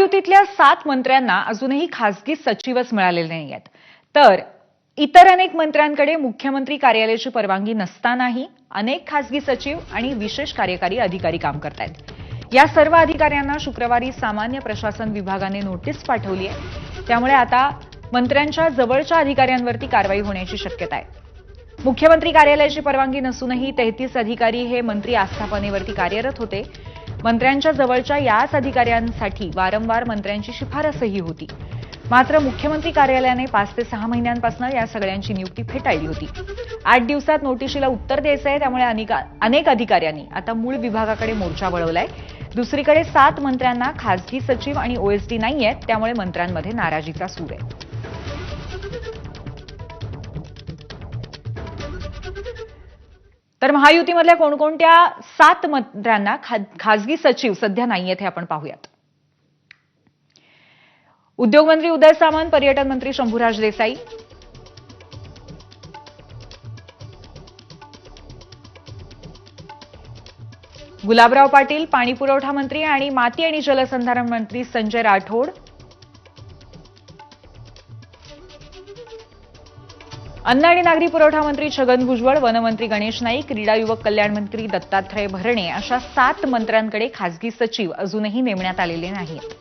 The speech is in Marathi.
महायुतीतल्या सात मंत्र्यांना अजूनही खासगी सचिवच मिळालेले नाही आहेत तर इतर अनेक मंत्र्यांकडे मुख्यमंत्री कार्यालयाची परवानगी नसतानाही अनेक खासगी सचिव आणि विशेष कार्यकारी अधिकारी काम करतायत. या सर्व अधिकाऱ्यांना शुक्रवारी सामान्य प्रशासन विभागाने नोटीस पाठवली आहे. त्यामुळे आता मंत्र्यांच्या जवळच्या अधिकाऱ्यांवरती कारवाई होण्याची शक्यता आहे. मुख्यमंत्री कार्यालयाची परवानगी नसूनही तेहतीस अधिकारी हे मंत्री आस्थापनेवरती कार्यरत होते. मंत्र्यांच्या जवळच्या याच अधिकाऱ्यांसाठी वारंवार मंत्र्यांची शिफारसही होती. मात्र मुख्यमंत्री कार्यालयाने पाच ते सहा महिन्यांपासून या सगळ्यांची नियुक्ती फेटाळली होती. आठ दिवसात नोटिशीला उत्तर द्यायचं आहे त्यामुळे अनेक अधिकाऱ्यांनी आता मूळ विभागाकडे मोर्चा वळवलाय. दुसरीकडे सात मंत्र्यांना खासगी सचिव आणि ओएसडी नाही आहेत त्यामुळे मंत्र्यांमध्ये नाराजीचा सूर आहे. तर महायुतीमधल्या कोणकोणत्या सात मंत्र्यांना खा- खासगी सचिव सध्या नाहीयेत हे आपण पाहूयात. उद्योगमंत्री उदय सामंत पर्यटन मंत्री शंभूराज देसाई. गुलाबराव पाटील पाणी पुरवठा मंत्री आणि माती आणि जलसंधारण मंत्री संजय राठोड. अन्न आणि नागरी पुरवठा मंत्री छगन भुजबळ वनमंत्री गणेश नाईक क्रीडा युवक कल्याण मंत्री दत्तात्रय भरणे अशा सात मंत्र्यांकडे खासगी सचिव अजूनही नेमण्यात आलेले नाहीत.